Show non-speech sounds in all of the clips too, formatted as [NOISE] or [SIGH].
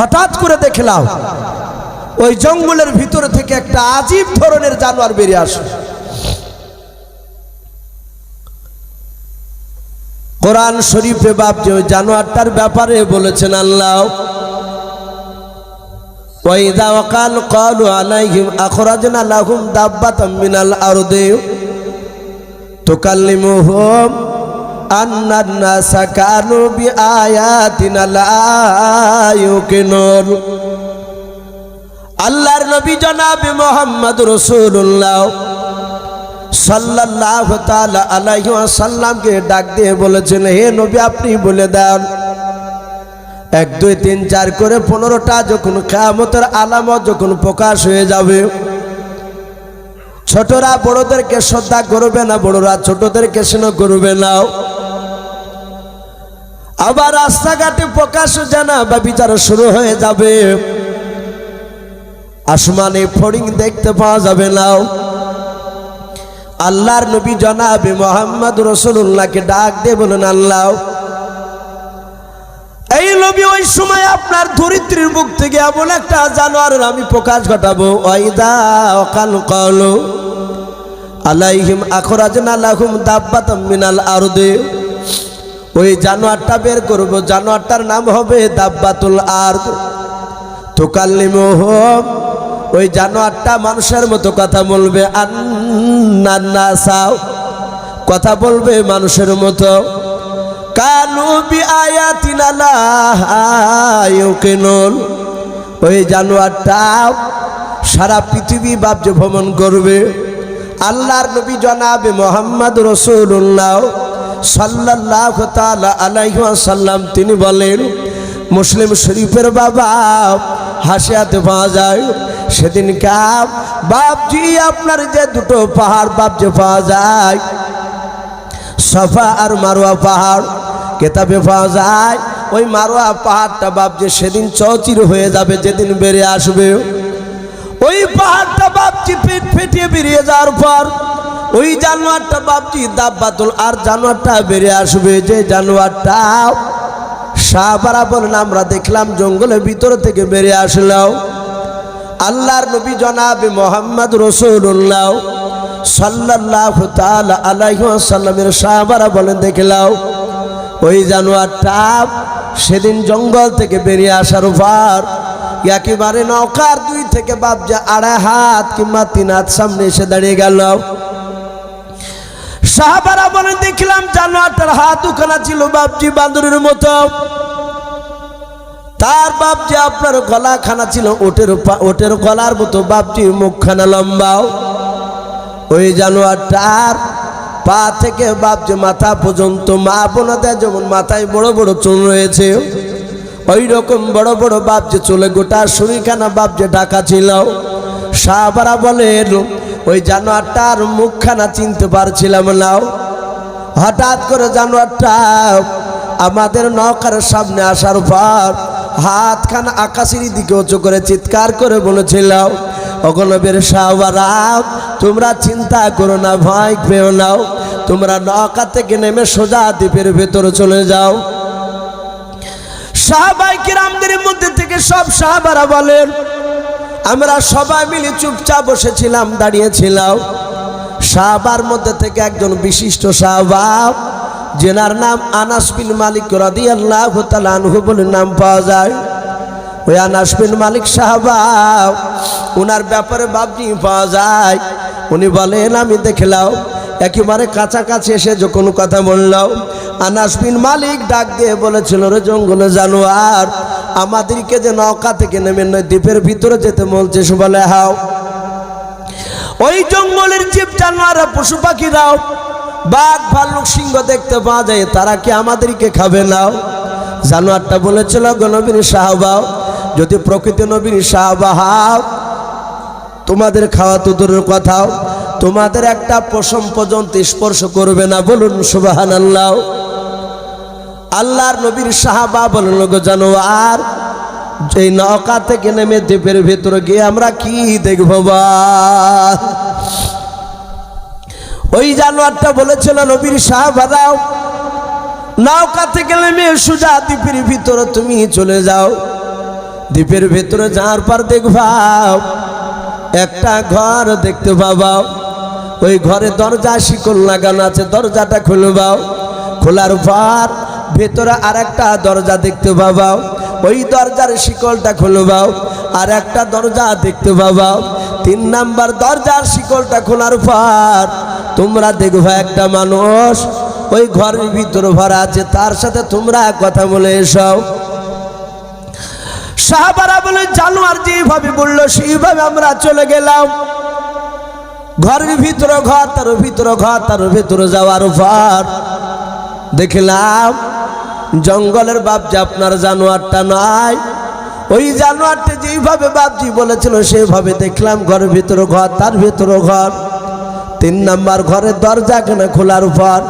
হঠাৎ করে দেখলাম ওই জঙ্গলের ভিতর থেকে একটা আজীব ধরনের জানোয়ার বেরিয়ে আসে কোরআন শরীফে বাপ যে ওই জানোয়ারটার ব্যাপারে বলেছেন আল্লাহ وإذا وقال قالوا عليهم أخرجنا لهم دابة من الأرض تكلمهم আল্লাহর নবী জনাবে মোহাম্মদ রসুল্লাহ সাল্লাহ তালা আলাইসাল্লামকে ডাক দিয়ে বলেছেন, হে নবী, আপনি বলে দেন, এক, দুই, তিন, চার করে পনেরোটা যখন কেয়ামতের আলামত যখন প্রকাশ হয়ে যাবে, ছোটরা বড়দেরকে শ্রদ্ধা করবে না, বড়রা ছোটদেরকে স্নেহ করবে না। আবার রাস্তাঘাটে প্রকাশ জানা বা বিচার শুরু হয়ে যাবে। আসমানে ফড়িং দেখতে পাওয়া যাবে না। আল্লাহর নবী জনাবে মোহাম্মদ রসুল্লাহকে ডাক দিয়ে বলেন, আল্লাহ, এই নবী ওই সময় আপনার ধরিত্রীর মুখ থেকে এমন একটা জানোয়ারের আমি প্রকাশ ঘটাবো। ওয়াইদা অকাল কলো আলাইহিম আখরাজন আলাহুম দাব্বাতাম মিনাল আরদে। ওই জানোয়ারটা বের করব। জানোয়ারটার নাম হবে দাব্বাতুল আরদ। তুকাল্লিমুহুম ওই জানোয়ারটা মানুষের মতো কথা বলবে আন্নাসাও কথা বলবে মানুষের মতো। কানু বি আয়াতিনা লা ইউকিনুন। ওই জানোয়ারটা সারা পৃথিবী বাব্য ভ্রমণ করবে। আল্লাহর নবী জনাবে মোহাম্মদ রসুল্লাহ। আলাইসাল্লাম তিনি বলেন, মুসলিম শরীফের বাবা হাসিয়াতে পাওয়া যায়। সেদিন কাপ বাপজি, আপনার যে দুটো পাহাড় বাপজি পাওয়া যায়, সফা আর মারোয়া পাহাড় কেতাবে পাওয়া যায়। ওই মারোয়া পাহাড়টা বাপজি সেদিন চৌচির হয়ে যাবে, যেদিন বেড়ে আসবে। ওই পাহাড়টা বাপজি পেট ফেটিয়ে বেরিয়ে যাওয়ার পর ওই জানোয়ারটা বাপজি, দাব্বাতুল আর জানোয়ারটা বেরিয়ে আসবে যে জানোয়ারটা। শাহবারা বলেন আমরা দেখলাম জঙ্গলের ভিতর থেকে বেরিয়ে আসলাম আল্লাহর নবী জনাবে মোহাম্মদ রসুল্লাহ সাল্লাহ আলাইসাল্লামের সাহাবারা বলেন দেখলাম ওই জানোয়ারটা সেদিন জঙ্গল থেকে বেরিয়ে আসার পর একেবারে নৌকার দুই থেকে বাপজা আড়াই হাত কিংবা তিন হাত সামনে এসে দাঁড়িয়ে গেল। সাহাবারা বলেন, দেখলাম জানোয়ারটার হাত ওখানা ছিল বাপজি বান্দরের মতো। তার বাপজি আপনার গলা খানা ছিল ওটের ওটের গলার মতো। বাপজি মুখখানা লম্বাও ওই জানোয়ারটার পা থেকে বাপজি মাথা পর্যন্ত মা বোনাদের যেমন মাথায় বড় বড় চুল রয়েছে, ওই রকম বড় বড় বাপজি চলে গোটা শরীরখানা বাপজি ঢাকা ছিল। সাহাবারা বলেন ওই জানোয়ারটার মুখখানা চিনতে পারছিলাম না। হঠাৎ করে জানোয়ারটা আমাদের নৌকার সামনে আসার পর হাতখানা আকাশের দিকে উঁচু করে চিৎকার করে বলেছিল অগণবের সাহবারা তোমরা চিন্তা করো না, ভয় পেও নাও তোমরা নৌকা থেকে নেমে সোজা দ্বীপের ভেতরে চলে যাও। সাহাবাই কিরামদের মধ্যে থেকে সব সাহাবারা বলেন আমরা সবাই মিলে চুপচাপ বসেছিলাম, দাঁড়িয়েছিলাম। সাহাবার মধ্যে থেকে একজন বিশিষ্ট সাহাবাব জেনার নাম আনাস বিন মালিক রাদি আল্লাহ আনহু বলে নাম পাওয়া যায়। ওই আনাস বিন মালিক সাহাবাব ওনার ব্যাপারে বাবজি পাওয়া যায়। উনি বলেন, আমি দেখলাম, একেবারে কাছাকাছি এসে যখন কথা বললাম আনাস বিন মালিক ডাক দিয়ে বলেছিল, রে জঙ্গলে জানোয়ার আমাদেরকে যে নৌকা থেকে নেমে নয়, দ্বীপের ভিতরে যেতে বলছে সে বলে হাও। ওই জঙ্গলের জীব জানোয়ারা পশু পাখিরাও, বাঘ, ভাল্লুক, সিংহ দেখতে পাওয়া যায়, তারা কি আমাদেরকে খাবে নাও জানোয়ারটা বলেছিল গণবীর সাহবাও যদি প্রকৃতি নবীর সাহবাহাও তোমাদের খাওয়া তো দূরের কথাও তোমাদের একটা পশম পর্যন্ত স্পর্শ করবে না। বলুন সুবাহান আল্লাহ আল্লাহর নবীর সাহাবা বলুন গো জানোয়ার এই নৌকা থেকে নেমে দ্বীপের ভেতরে গিয়ে আমরা কি দেখব বা? ওই জানোয়ারটা বলেছিল, নবীর সাহাবারাও নৌকা থেকে নেমে সুজা দ্বীপের ভিতরে তুমি চলে যাও। দ্বীপের ভেতরে যাওয়ার পর দেখবা, একটা ঘর দেখতে পাবা। ওই ঘরে দরজা শিকল লাগানো আছে, দরজাটা খুলবাও খোলার পর ভেতরে আর একটা দরজা দেখতে পাবাও। ওই দরজার শিকলটা খুলবাও। আর একটা দরজা দেখতে পাবাও। তিন নাম্বার দরজার শিকলটা খোলার পর তোমরা দেখবা একটা মানুষ ওই ঘরের ভিতরে ভরা আছে। তার সাথে তোমরা কথা বলে এসো। সাহাবারা বলে, জানোয়ার যেভাবে বলল, সেইভাবে আমরা চলে গেলাম। ঘরের ভিতরে ঘর, তার ভিতরে ঘর, তার ভিতরে যাওয়ার পর দেখলাম জঙ্গলের বাপজি আপনার জানোয়ারটা নয় ওই জানোয়ারটা যেইভাবে বাপজি বলেছিল সেইভাবে দেখলাম ঘরের ভিতরে ঘর, তার ভিতরে ঘর। তিন নাম্বার ঘরের দরজা কেনা খোলার পর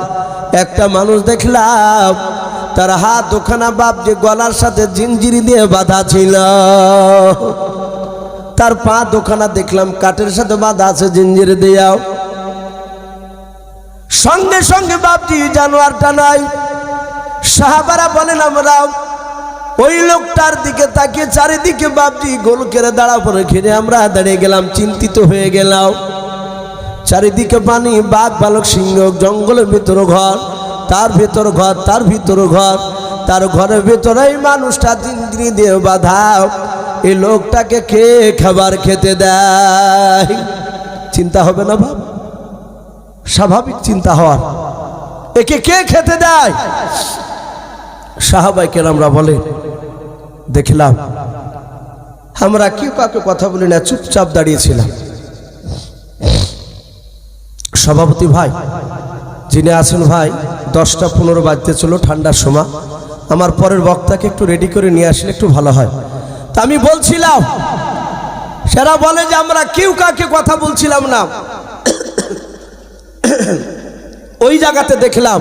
একটা মানুষ দেখলাম, তার হাত ওখানা বাপ যে গলার সাথে জিঞ্জিরি দিয়ে বাঁধা ছিল। তার পা দোকানা দেখলাম, কাঠের সাথে বাঁধা আছে জিঞ্জিরি দিয়াও। সঙ্গে সঙ্গে বাপজি জানোয়ারটা নয় সাহাবারা বলেন, আমরা ওই লোকটার দিকে তাকিয়ে চারিদিকে বাপজি গোল কেড়ে দাঁড়া পরে ঘিরে আমরা দাঁড়িয়ে গেলাম, চিন্তিত হয়ে গেলাম। চারিদিকে পানি, বাঘ, বালক, সিংহ, জঙ্গলের ভিতরে ঘর, তার ভেতর ঘর, তার ভিতর ঘর, তার ঘরের ভিতরে মানুষটা তিনদিন দিয়ে বাধা। এই লোকটাকে কে খাবার খেতে দেয়? চিন্তা হবে না বাপ। স্বাভাবিক চিন্তা হওয়ার। একে কে খেতে দেয়? সাহাবাইকে আমরা বলে, দেখলাম, আমরা কেউ কাউকে কথা বলি না, চুপচাপ দাঁড়িয়েছিলাম। সভাপতি ভাই, যিনি আছেন ভাই, দশটা পনেরো বাজতে চলো ঠান্ডার সময়। আমার পরের বক্তাকে একটু রেডি করে নিয়ে আসলে একটু ভালো হয়। তা আমি বলছিলাম, সেরা বলে যে আমরা কেউ কাকে কথা বলছিলাম না। ওই জায়গাতে দেখলাম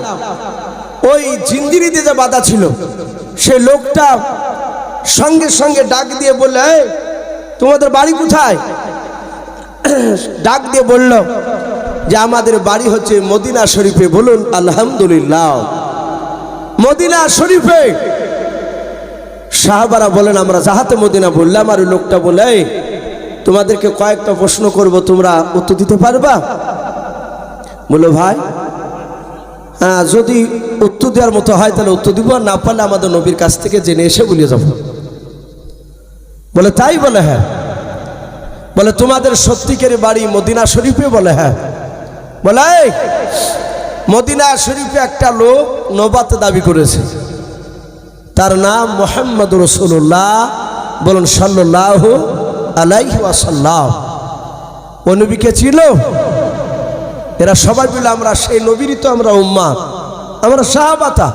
ওই জিন্দিরিতে যে বাধা ছিল, সে লোকটা সঙ্গে সঙ্গে ডাক দিয়ে বললে তোমাদের বাড়ি কোথায়? ডাক দিয়ে বলল, যে আমাদের বাড়ি হচ্ছে মদিনা শরীফে, বলুন আলহামদুলিল্লাহ। মদিনা শরীফে সাহাবারা বলেন, আমরা যাহাতে মদিনা বললাম, আর লোকটা বলে তোমাদেরকে কয়েকটা প্রশ্ন করব, তোমরা উত্তর দিতে পারবা? বলো ভাই হ্যাঁ যদি দেওয়ার মতো হয়, তাহলে উত্তর দিব না পারলে আমাদের নবীর কাছ থেকে জেনে এসে বলিয়ে যাব। বলে, তাই বলে হ্যাঁ। বলে, তোমাদের সত্যিকারের বাড়ি মদিনা শরীফে বলে হ্যাঁ। বলে মদিনা শরীফে একটা লোক নবাত দাবি করেছে। তার নাম মোহাম্মদ রসুল্লাহ বলুন সাল্লাহ আলাইহি ওয়াসাল্লাম। ও নবীকে ছিল এরা সবাই মিলে আমরা সেই নবীরই তো আমরা উম্মা আমরা সাহাবাতা।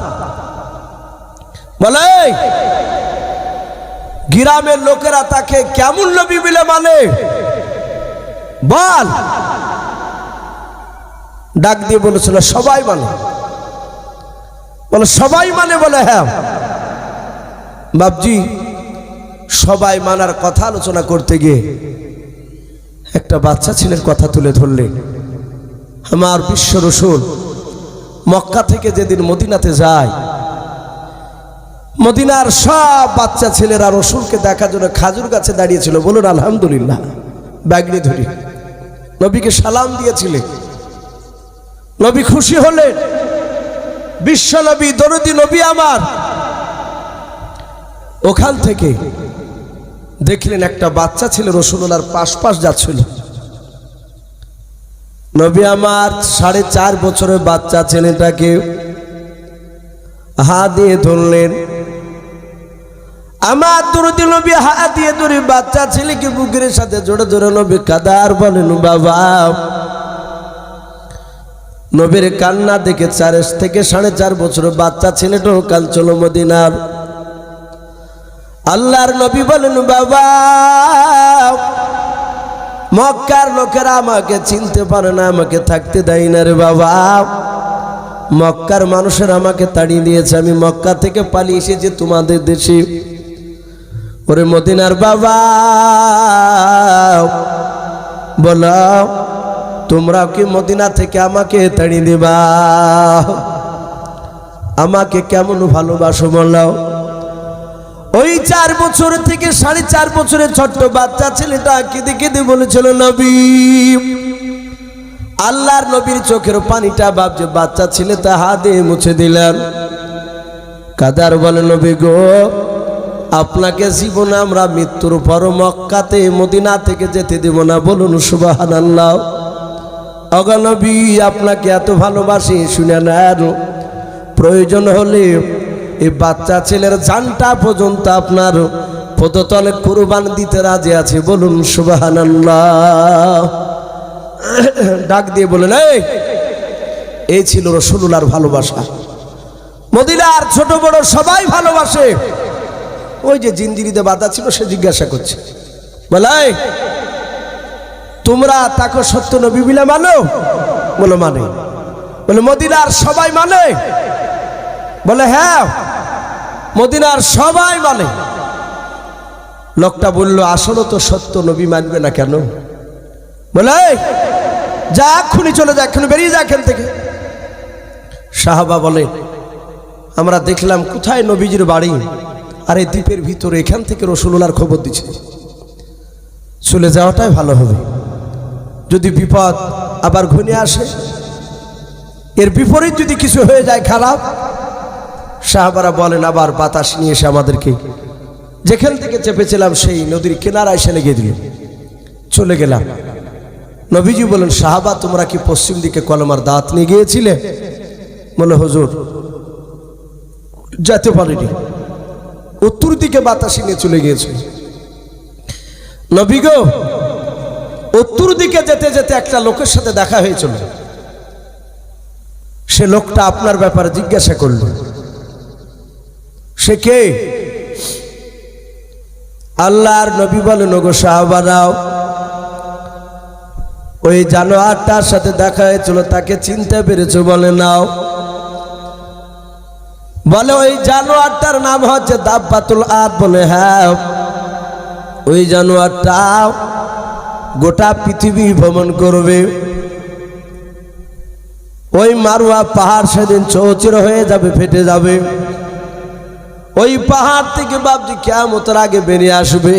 বলে গ্রামের লোকেরা তাকে কেমন নবী বলে মানে? বল। ডাক দিয়ে বলেছিল, সবাই মানে। বলে, সবাই মানে বলে হ্যাঁ। বাবজি সবাই মানার কথা আলোচনা করতে গিয়ে একটা বাচ্চা ছেলের কথা তুলে ধরলে। আমার বিশ্ব রসুল মক্কা থেকে যেদিন মদিনাতে যায়, মদিনার সব বাচ্চা ছেলেরা রসুলকে দেখার জন্য খাজুর গাছে দাঁড়িয়েছিল। বলুন, আলহামদুলিল্লাহ। ব্যাগড়ি ধরি। নবীকে সালাম দিয়েছিলেন। নবী খুশি হলেন। বিশ্ব নবী, দরদি নবী আমার। ওখান থেকে দেখলেন একটা বাচ্চা ছেলে রসুল্লার পাশ পাশ যাচ্ছিল। নবী আমার সাড়ে চার বছরের বাচ্চা ছেলেটাকে হা দিয়ে ধরলেন। আমার দরদি নবী হা দিয়ে ধরে বাচ্চা ছেলেকে বুকের সাথে জোরে জোরে নবী কাদার বলেন, বাবা। নবীর কান্না দেখে চার থেকে সাড়ে চার বছরের বাচ্চা ছেলেটাও কাল চলো মদিনার। আল্লাহর নবী বলেন, বাবা। মক্কার লোকেরা আমাকে চিনতে পারে না, আমাকে থাকতে দেয় না রে বাবা। মক্কার মানুষের আমাকে তাড়িয়ে দিয়েছে, আমি মক্কা থেকে পালিয়ে এসেছি তোমাদের দেশে। ওরে মদিনার বাবা, বলো তোমরা কি মদিনা থেকে আমাকে তাড়িয়ে দিবা? আমাকে কেমন ভালোবাসো বলো। ওই চার বছর থেকে সাড়ে চার বছরের ছোট্ট বাচ্চা ছেলেটা কেঁদে কেঁদে বলেছিল, নবী। আল্লাহর নবীর চোখের পানিটা ভাবছে, বাচ্চা ছেলেটা হাতে মুছে দিলেন কাদার বলে, নবী গো, আপনাকে জীবনে আমরা মৃত্যুর পর মক্কাতে, মদিনা থেকে যেতে দেব না, বলুন সুবাহান আল্লাহ অগনবী আপনাকে এত ভালোবাসি, শুনে নেন। প্রয়োজন হলে এই বাচ্চা ছেলের জানটা পর্যন্ত আপনার পদতলে কুরবান দিতে রাজি আছে, বলুন সুবাহান ডাক দিয়ে বলেন, এই এই ছিল রসুল্লার ভালোবাসা। মদিনার ছোট বড় সবাই ভালোবাসে। ওই যে জিন্দিরিতে বাধা ছিল, সে জিজ্ঞাসা করছে বলাই তোমরা তাকে সত্য নবী বিলে মানো? বলে মানে। বলে, মদিনার সবাই মানে। বলে হ্যাঁ মদিনার সবাই মানে লোকটা বলল আসলে তো সত্য নবী মানবে না কেন? বলে "এই, যা এক্ষুনি চলে যা এক্ষুনি বেরিয়ে যা এখান থেকে। সাহাবা বলে আমরা দেখলাম কোথায় নবীজির বাড়ি? আর এই দ্বীপের ভিতরে এখান থেকে রসুল্লার খবর দিচ্ছে। চলে যাওয়াটাই ভালো হবে। যদি বিপদ আবার ঘনিয়ে আসে এর বিপরীত যদি কিছু হয়ে যায় খারাপ সাহাবারা বলেন, আবার বাতাস নিয়ে এসে আমাদেরকে যেখান থেকে চেপেছিলাম, সেই নদীর কিনারায় এসে লেগে দিল। চলে গেলাম। নবীজি বলেন, সাহাবা, তোমরা কি পশ্চিম দিকে কলমার দাঁত নিয়ে গিয়েছিলে? বলে, হজুর, যেতে পারিনি। উত্তর দিকে বাতাসি নিয়ে চলে গিয়েছে। নবী গো, উত্তর দিকে যেতে যেতে একটা লোকের সাথে দেখা হয়েছিল। সে লোকটা আপনার ব্যাপারে জিজ্ঞাসা করল। সে কে? আল্লাহর নবী বলেন, ওগো সাহাবারাও, ওই জানোয়ারটার সাথে দেখা হয়েছিল, তাকে চিনতে পেরেছ বলে নাও। বলে, ওই জানোয়ারটার নাম হচ্ছে দাব্বাতুল আদ। বলে হ্যাঁ ওই জানোয়ারটা গোটা পৃথিবী ভ্রমণ করবে। ওই মারুয়া পাহাড় সেদিন চৌচির হয়ে যাবে, ফেটে যাবে। ওই পাহাড় থেকে বাপজি কেমতের আগে বেরিয়ে আসবে।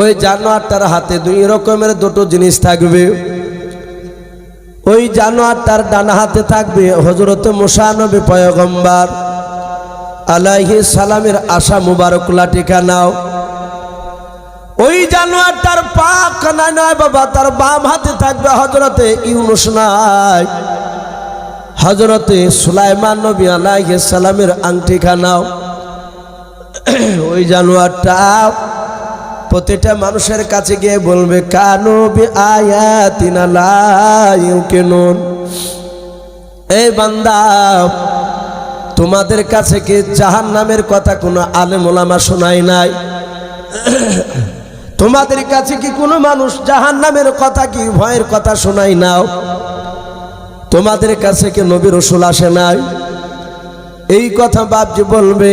ওই জানোয়ারটার হাতে দুই রকমের দুটো জিনিস থাকবে। ওই জানোয়ারটার ডানা হাতে থাকবে হজরত মুসানবী পয়গম্বার। আলাইহি সালামের আশা মুবারক লাটিকা নাও ওই জানোয়ারটার পা কানায় নয় বাবা, তার বাম হাতে থাকবে হজরতে ইউনুস নাই। হজরতে সুলাইমান নবী আলাইহি সালামের আংটি খানাও [CLEARS THROAT] ওই জানোয়ারটা প্রতিটা মানুষের কাছে গিয়ে বলবে, কানু বি আয়াতিনা লা ইউকিনুন। এই বান্দা, তোমাদের কাছে কি জাহান নামের কথা কোনো ওলামা শোনাই নাই? [CLEARS THROAT] তোমাদের কাছে কি কোনো মানুষ জাহান নামের কথা কি ভয়ের কথা শোনাই নাও? তোমাদের কাছে কি নবী রসুল আসে নাই? এই কথা বাপজি বলবে,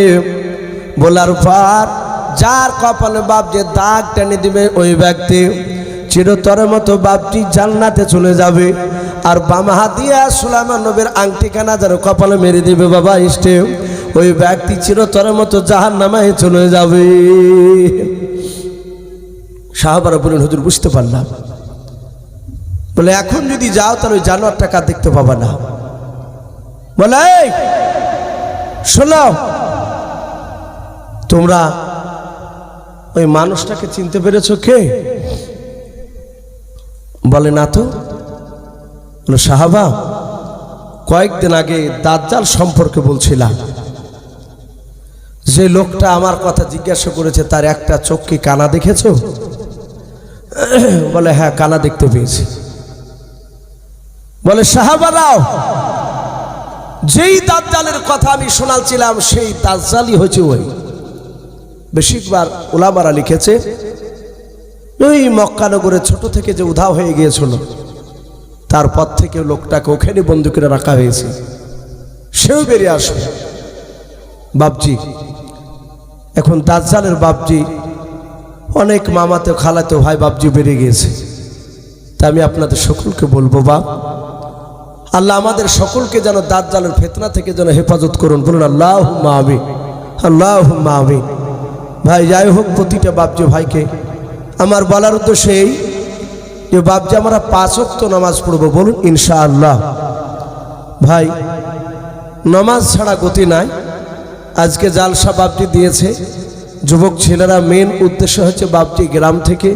বলার পর যার কপালে বাপ যে দাগ টেনে দিবে ওই ব্যক্তি চিরতরের মতো বাপটি জান্নাতে চলে যাবে। আর বাম হাত দিয়া সুলাইমান নবীর আংটিখানা যেন কপালে মেরে দিবে বাবা, ইষ্টে, ওই ব্যক্তি চিরতরের মতো জাহান নামায় চলে যাবে। সাহাবারা বলেন হুজুর, বুঝতে পারলাম। বলে এখন যদি যাও তাহলে ওই জানোয়ার টাকা দেখতে পাবা না? বলে "এই, শোনো তোমরা ওই মানুষটাকে চিনতে পেরেছ কে? বলে না তো। বলে সাহাবা কয়েকদিন আগে দাজ্জাল সম্পর্কে বলছিলাম। যে লোকটা আমার কথা জিজ্ঞাসা করেছে তার একটা চোখ কি কানা দেখেছ? বলে হ্যাঁ কানা দেখতে পেয়েছি। বলে, সাহাবারাও, যেই দাজ্জালের কথা আমি শোনাচ্ছিলাম, সেই দাজ্জালই হয়েছে ওই। বেশিরভাগ ওলামারা লিখেছে, ওই মক্কানগরে ছোট থেকে যে উধাও হয়ে গিয়েছিল, তারপর থেকে লোকটাকে ওখানে বন্ধু করে রাখা হয়েছে। সেও বেরিয়ে আসবে। বাপজি, এখন দাজ্জালের বাপজি, অনেক মামাতে খালাতে ভাই বাপজি বেরিয়ে গিয়েছে। তা আমি আপনাদের সকলকে বলব, বাপ আল্লাহ আমাদের সকলকে যেন দাজ্জালের ফেতনা থেকে যেন হেফাজত করুন। বলুন আল্লাহ আমি আল্লাহ আমিন। ভাই, যাই হোক, প্রতিটা বাপজি ভাইকে আমার বলার উদ্দেশ্য এই যে বাপজি, আমরা পাঁচ ওয়াক্ত নামাজ পড়ব, বলুন, ইনশাআল্লাহ। ভাই, নামাজ ছাড়া গতি নাই। আজকে জালসা বাপটি দিয়েছে। যুবক ছেলেরা, মেন উদ্দেশ্য হচ্ছে বাপটি গ্রাম থেকে।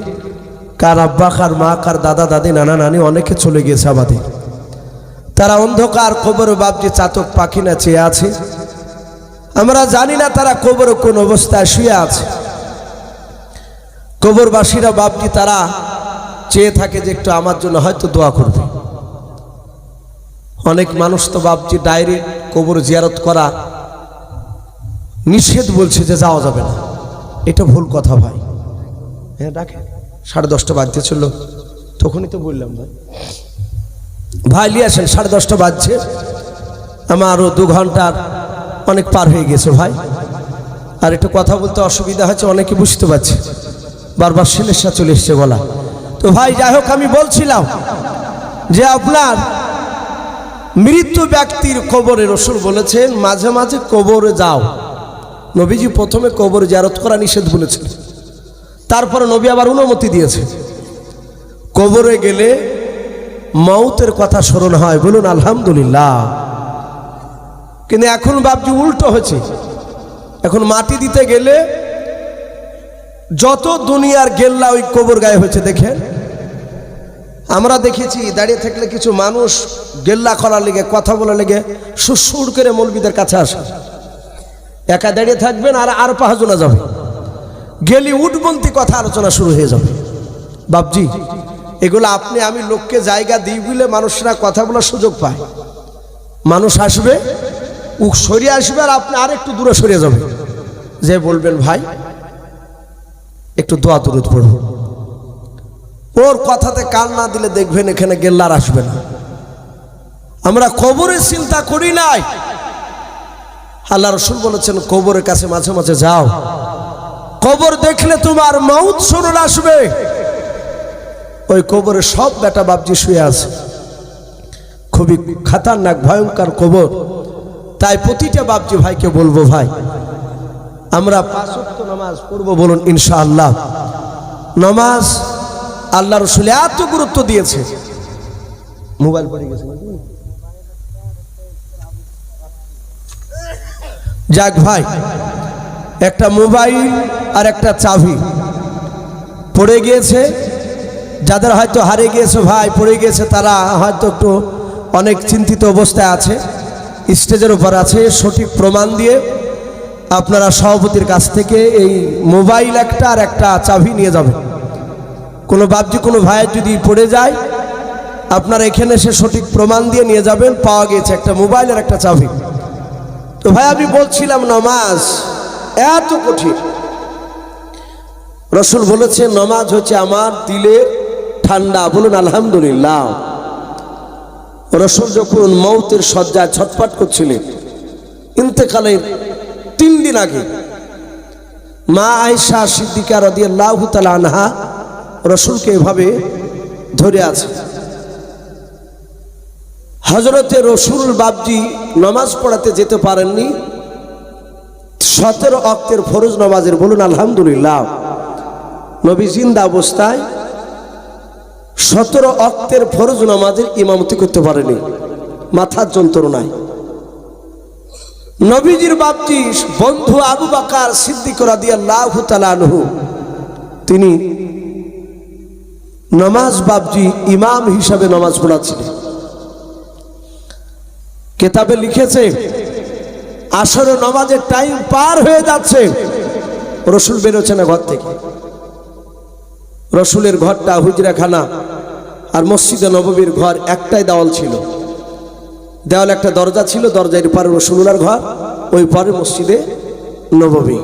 কার আব্বা, কার মা, কার দাদা, দাদি, নানা, নানি, অনেকে চলে গিয়েছে আমাদের। তারা অন্ধকার কবর বাপটি চাতক পাখি না চেয়ে আছে। আমরা জানি না তারা কবর কোন অবস্থায় শুয়ে আছে। কবরবাসীরা বাপটি তারা চেয়ে থাকে যে একটু আমার জন্য হয়তো দোয়া করবে। অনেক মানুষ তো বাপজি ডাইরেক্ট কবর জিয়ারত করা নিষেধ বলছে যে যাওয়া যাবে না। এটা ভুল কথা ভাই। হ্যাঁ ডাকে। সাড়ে দশটা বাজতে ছিল তখনই তো বললাম ভাই। ভাই নিয়ে আসেন, সাড়ে দশটা বাজছে। আমার আরও দু ঘণ্টার অনেক পার হয়ে গেছে ভাই। আর একটু কথা বলতে অসুবিধা হচ্ছে অনেকে বুঝতে পারছে। বারবার শিলেসা চলে এসছে গলা। তো ভাই, যাই হোক, আমি বলছিলাম যে আপনার মৃত্যু ব্যক্তির কবরে রসুল বলেছেন, মাঝে মাঝে কবরে যাও। নবীজি প্রথমে কবর জারত করা নিষেধ বলেছেন। তারপরে নবী আবার অনুমতি দিয়েছে। কবরে গেলে মৌতের কথা স্মরণ হয়, বলুন আলহামদুলিল্লাহ। কিন্তু এখন বাপজি উল্টো হয়েছে এখন মাটি দিতে গেলে যত দুনিয়ার গেল্লা ওই কবর গায়ে হয়েছে, দেখেন। আমরা দেখেছি, দাঁড়িয়ে থাকলে কিছু মানুষ গেল্লা করার লেগে, কথা বলার লেগে সুসুর করে মৌলবিদের কাছে আসে। একা দাঁড়িয়ে থাকবেন আর আর পাহাজনা যাবে। গেলি উঠবন্তি কথা আলোচনা শুরু হয়ে যাবে। বাপজি এগুলো আপনি আমি লোককে জায়গা দিই বলে মানুষরা কথা বলার সুযোগ পায়। মানুষ আসবে, উ সরিয়ে আসবে আর আপনি আর একটু দূরে সরিয়ে যাবেন যে বলবেন, ভাই, একটু দোয়া দূরত পড়ব ওর কথাতে কান না দিলে দেখবেন এখানে গেল্লার আসবে না। আমরা কবরের চিন্তা করি নাই। আল্লাহ রসুল বলেছেন, কবরের কাছে মাঝে মাঝে যাও। কবর দেখলে তোমার মৌত স্মরণ আসবে। ওই কবরে সব বেটা বাবজি শুয়ে আছে। খুবই খাতারনাক, ভয়ঙ্কর কবর। তাই প্রতিটা বাবজি ভাইকে বলব ভাই, আমরা পাঁচ ওয়াক্ত নামাজ পড়ব বলুন ইনশাআল্লাহ। নামাজ আল্লাহ রসুল এত গুরুত্ব দিয়েছে। মোবাইল পড়ে গেছে যাক ভাই, একটা মোবাইল আর একটা চাবি। পড়ে গিয়েছে যাদের হয়তো হারিয়ে গিয়েছে ভাই, পড়ে গিয়েছে, তারা হয়তো একটু অনেক চিন্তিত অবস্থায় আছে। স্টেজের উপর আছে। সঠিক প্রমাণ দিয়ে আপনারা সভাপতির কাছ থেকে এই মোবাইল একটা আর একটা চাবি নিয়ে যাবেন। কোনো বাবজি কোনো ভাইয়ের যদি পড়ে যায়, আপনারা এখানে এসে সঠিক প্রমাণ দিয়ে নিয়ে যাবেন, পাওয়া গিয়েছে একটা মোবাইল আর একটা চাবি। তো ভাই, আমি বলছিলাম নমাজ এত কঠিন। রসুল বলেছে নমাজ হচ্ছে আমার দিলের ঠান্ডা, বলুন আলহামদুলিল্লাহ। রসুল যখন মৌতের শয্যায় ছটফট করছিলেন, ইন্তেকালের তিন দিন আগে, মা আয়সা সিদ্দিকা রদিয়াল্লাহ আনহা রসুলকে এভাবে ধরে আছে। হজরতে রসুল বাবজি নামাজ পড়াতে যেতে পারেননি। সতেরো অক্তের ফরজ নামাজের, বলুন আলহামদুলিল্লাহ। নবী জিন্দা অবস্থায় সতেরো অক্তের ফরজ নামাজের ইমামতি করতে পারেনি। মাথার যন্ত্রণায় নবীজির বাপজি বন্ধু আবু বাকার সিদ্দিক রাদিয়াল্লাহু তাআলা আনহু, তিনি নামাজ বাবজি ইমাম হিসাবে নামাজ পড়াচ্ছিলেন। কেতাবে লিখেছে আসরে নামাজের টাইম পার হয়ে যাচ্ছে। রসুল বেরোচ্ছে না ঘর থেকে। রসুলের ঘরটা হুজরাখানা আর মসজিদে নববীর ঘর একটাই দেওয়াল ছিল। দেওয়াল একটা দরজা ছিল, দরজার পারে রসুল্লার ঘর, ওই পরে মসজিদে নববী।